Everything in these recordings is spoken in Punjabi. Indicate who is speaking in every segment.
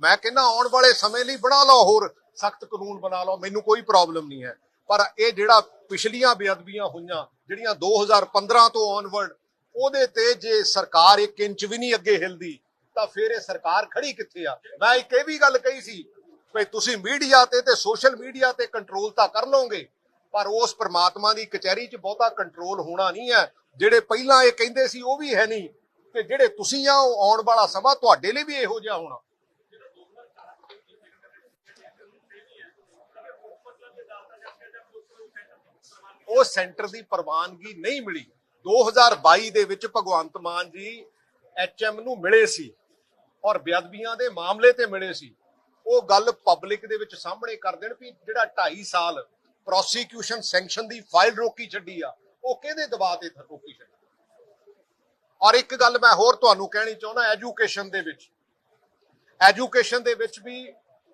Speaker 1: ਮੈਂ ਕਹਿੰਦਾ ਆਉਣ ਵਾਲੇ ਸਮੇਂ ਲਈ ਬਣਾ ਲਓ ਹੋਰ, ਸਖਤ ਕਾਨੂੰਨ ਬਣਾ ਲਓ, ਮੈਨੂੰ ਕੋਈ ਪ੍ਰੋਬਲਮ ਨਹੀਂ ਹੈ। ਪਰ ਇਹ ਜਿਹੜਾ ਪਿਛਲੀਆਂ ਬੇਅਦਬੀਆਂ ਹੋਈਆਂ, ਜਿਹੜੀਆਂ 2015 ਤੋਂ ਆਨਵਰਡ ਉਹਦੇ ਤੇ ਜੇ ਸਰਕਾਰ ਇੱਕ ਇੰਚ ਵੀ ਨਹੀਂ ਅੱਗੇ ਹਿਲਦੀ, ਤਾਂ ਫਿਰ ਇਹ ਸਰਕਾਰ ਖੜੀ ਕਿੱਥੇ ਆ? ਮੈਂ ਇੱਕ ਇਹ ਵੀ ਗੱਲ ਕਹੀ ਸੀ ਵੀ ਤੁਸੀਂ ਮੀਡੀਆ ਤੇ ਤੇ ਸੋਸ਼ਲ ਮੀਡੀਆ ਤੇ ਕੰਟਰੋਲ ਤਾਂ ਕਰ ਲਓਗੇ, ਪਰ ਉਸ ਪ੍ਰਮਾਤਮਾ ਦੀ ਕਚਹਿਰੀ 'ਚ ਬਹੁਤਾ ਕੰਟਰੋਲ ਹੋਣਾ ਨਹੀਂ ਹੈ। ਜਿਹੜੇ ਪਹਿਲਾਂ ਇਹ ਕਹਿੰਦੇ ਸੀ ਉਹ ਵੀ ਹੈ ਨਹੀਂ ਤੇ ਜਿਹੜੇ ਤੁਸੀਂ ਆ, ਉਹ ਆਉਣ ਵਾਲਾ ਸਮਾਂ ਤੁਹਾਡੇ ਲਈ ਵੀ ਇਹੋ ਜਿਹਾ ਹੋਣਾ। ਉਹ ਸੈਂਟਰ ਦੀ ਪ੍ਰਵਾਨਗੀ ਨਹੀਂ ਮਿਲੀ। 2022 ਦੇ ਵਿੱਚ ਭਗਵੰਤ ਮਾਨ ਜੀ ਐਚਐਮ ਨੂੰ ਮਿਲੇ ਸੀ ਔਰ ਬੇਅਦਬੀਆਂ ਦੇ ਮਾਮਲੇ ਤੇ ਮਿਲੇ ਸੀ। ਉਹ ਗੱਲ ਪਬਲਿਕ ਦੇ ਵਿੱਚ ਸਾਹਮਣੇ ਕਰ ਦੇਣ ਵੀ ਜਿਹੜਾ 2.5 ਸਾਲ ਪ੍ਰੋਸੀਕਿਊਸ਼ਨ ਸੈਂਕਸ਼ਨ ਦੀ ਫਾਈਲ ਰੋਕੀ ਛੱਡੀ ਆ, ਉਹ ਕਿਹਦੇ ਦਬਾਅ ਤੇ ਰੋਕੀ ਛੱਡੀ? ਔਰ ਇੱਕ ਗੱਲ ਮੈਂ ਹੋਰ ਤੁਹਾਨੂੰ ਕਹਿਣੀ ਚਾਹੁੰਦਾ, ਐਜੂਕੇਸ਼ਨ ਦੇ ਵਿੱਚ। ਐਜੂਕੇਸ਼ਨ ਦੇ ਵਿੱਚ ਵੀ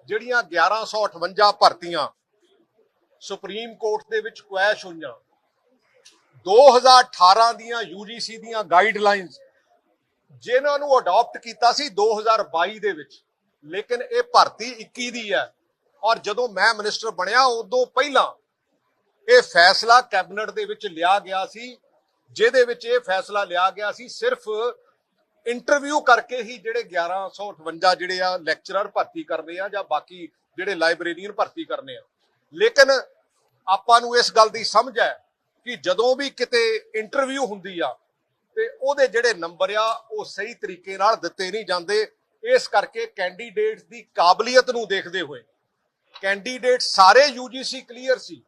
Speaker 1: ਜਿਹੜੀਆਂ 1158 ਭਰਤੀਆਂ ਸੁਪਰੀਮ ਕੋਰਟ ਦੇ ਵਿੱਚ ਕੁਐਸ਼ ਹੋਈਆਂ। 2018 ਦੀਆਂ UGC ਦੀਆਂ ਗਾਈਡਲਾਈਨਸ ਜਿਨ੍ਹਾਂ ਨੂੰ ਅਡਾਪਟ ਕੀਤਾ ਸੀ 2022 ਦੇ ਵਿੱਚ। ਲੇਕਿਨ ਇਹ ਭਰਤੀ 21 ਦੀ ਹੈ। ਔਰ ਜਦੋਂ ਮੈਂ ਮਿਨਿਸਟਰ ਬਣਿਆ, ਉਦੋਂ ਪਹਿਲਾਂ ਇਹ ਫੈਸਲਾ ਕੈਬਨਿਟ ਦੇ ਵਿੱਚ ਲਿਆ ਗਿਆ ਸੀ, ਜਿਹਦੇ ਵਿੱਚ ਇਹ ਫੈਸਲਾ ਲਿਆ ਗਿਆ ਸੀ ਸਿਰਫ ਇੰਟਰਵਿਊ ਕਰਕੇ ਹੀ ਜਿਹੜੇ 1158 ਜਿਹੜੇ ਆ ਲੈਕਚਰਰ ਭਰਤੀ ਕਰਨੇ ਆ ਜਾਂ ਬਾਕੀ ਜਿਹੜੇ ਲਾਇਬ੍ਰੇਰੀਅਨ ਭਰਤੀ ਕਰਨੇ ਆ। ਲੇਕਿਨ ਆਪਾਂ ਨੂੰ ਇਸ ਗੱਲ ਦੀ ਸਮਝ ਹੈ ਕਿ ਜਦੋਂ ਵੀ ਕਿਤੇ ਇੰਟਰਵਿਊ ਹੁੰਦੀ ਆ, ਤੇ ਉਹਦੇ ਜਿਹੜੇ ਨੰਬਰ ਆ, ਉਹ ਸਹੀ ਤਰੀਕੇ ਨਾਲ ਦਿੱਤੇ ਨਹੀਂ ਜਾਂਦੇ। ਇਸ ਕਰਕੇ ਕੈਂਡੀਡੇਟਸ ਦੀ ਕਾਬਲੀਅਤ ਨੂੰ ਦੇਖਦੇ ਹੋਏ ਕੈਂਡੀਡੇਟ ਸਾਰੇ UGC ਕਲੀਅਰ ਸੀ।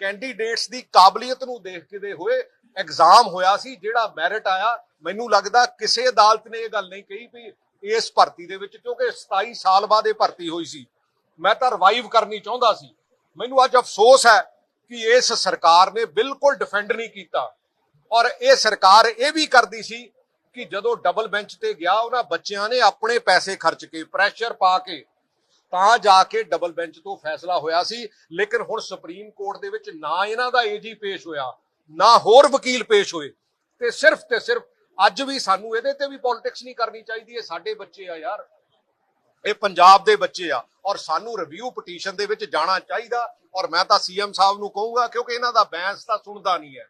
Speaker 1: ਕੈਂਡੀਡੇਟਸ ਦੀ ਕਾਬਲੀਅਤ ਨੂੰ ਦੇਖਦੇ ਹੋਏ ਐਗਜ਼ਾਮ ਹੋਇਆ ਸੀ, ਜਿਹੜਾ ਮੈਰਿਟ ਆਇਆ। ਮੈਨੂੰ ਲੱਗਦਾ ਕਿਸੇ ਅਦਾਲਤ ਨੇ ਇਹ ਗੱਲ ਨਹੀਂ ਕਹੀ ਵੀ ਇਸ ਭਰਤੀ ਦੇ ਵਿੱਚ, ਕਿਉਂਕਿ 27 ਸਾਲ ਬਾਅਦ ਇਹ ਭਰਤੀ ਹੋਈ ਸੀ। ਮੈਂ ਤਾਂ ਰਿਵਾਈਵ ਕਰਨੀ ਚਾਹੁੰਦਾ ਸੀ। ਮੈਨੂੰ ਅੱਜ ਅਫਸੋਸ ਹੈ ਕਿ ਇਸ ਸਰਕਾਰ ਨੇ ਬਿਲਕੁਲ ਡਿਫੈਂਡ ਨਹੀਂ ਕੀਤਾ। ਔਰ ਇਹ ਸਰਕਾਰ ਇਹ ਵੀ ਕਰਦੀ ਸੀ ਕਿ ਜਦੋਂ ਡਬਲ ਬੈਂਚ ਤੇ ਗਿਆ, ਉਹਨਾਂ ਬੱਚਿਆਂ ਨੇ ਆਪਣੇ ਪੈਸੇ ਖਰਚ ਕੇ ਪ੍ਰੈਸ਼ਰ ਪਾ ਕੇ, ਤਾਂ ਜਾ ਕੇ ਡਬਲ ਬੈਂਚ ਤੋਂ ਫੈਸਲਾ ਹੋਇਆ ਸੀ। ਲੇਕਿਨ ਹੁਣ ਸੁਪਰੀਮ ਕੋਰਟ ਦੇ ਵਿੱਚ ਨਾ ਇਹਨਾਂ ਦਾ ਏਜੀ ਪੇਸ਼ ਹੋਇਆ, ਨਾ ਹੋਰ ਵਕੀਲ ਪੇਸ਼ ਹੋਏ। ਤੇ ਸਿਰਫ ਤੇ ਸਿਰਫ ਅੱਜ ਵੀ ਸਾਨੂੰ ਇਹਦੇ ਤੇ ਵੀ ਪੋਲਿਟਿਕਸ ਨਹੀਂ ਕਰਨੀ ਚਾਹੀਦੀ, ਇਹ ਸਾਡੇ ਬੱਚੇ ਆ ਯਾਰ। ਇਹ ਪੰਜਾਬ ਦੇ ਬੱਚੇ ਆ ਔਰ ਸਾਨੂੰ ਰਿਵਿਊ ਪਟੀਸ਼ਨ ਦੇ ਵਿੱਚ ਜਾਣਾ ਚਾਹੀਦਾ ਔਰ ਮੈਂ ਤਾਂ ਸੀਐਮ ਸਾਹਿਬ ਨੂੰ ਕਹੂੰਗਾ ਕਿਉਂਕਿ ਇਹਨਾਂ ਦਾ ਬੈਂਸ ਤਾਂ ਸੁਣਦਾ ਨਹੀਂ ਹੈ।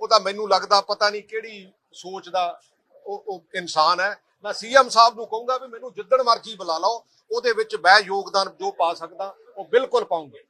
Speaker 1: ਉਹ ਤਾਂ ਮੈਨੂੰ ਲੱਗਦਾ ਪਤਾ ਨਹੀਂ ਕਿਹੜੀ ਸੋਚ ਦਾ ਉਹ ਇਨਸਾਨ ਹੈ। ਮੈਂ ਸੀਐਮ ਸਾਹਿਬ ਨੂੰ ਕਹੂੰਗਾ ਵੀ ਮੈਨੂੰ ਜਿੱਦਣ ਮਰਜ਼ੀ ਬੁਲਾ ਲਓ, ਉਹਦੇ ਵਿੱਚ ਮੈਂ ਯੋਗਦਾਨ ਜੋ ਪਾ ਸਕਦਾ, ਉਹ ਬਿਲਕੁਲ ਪਾਉਂਗੇ।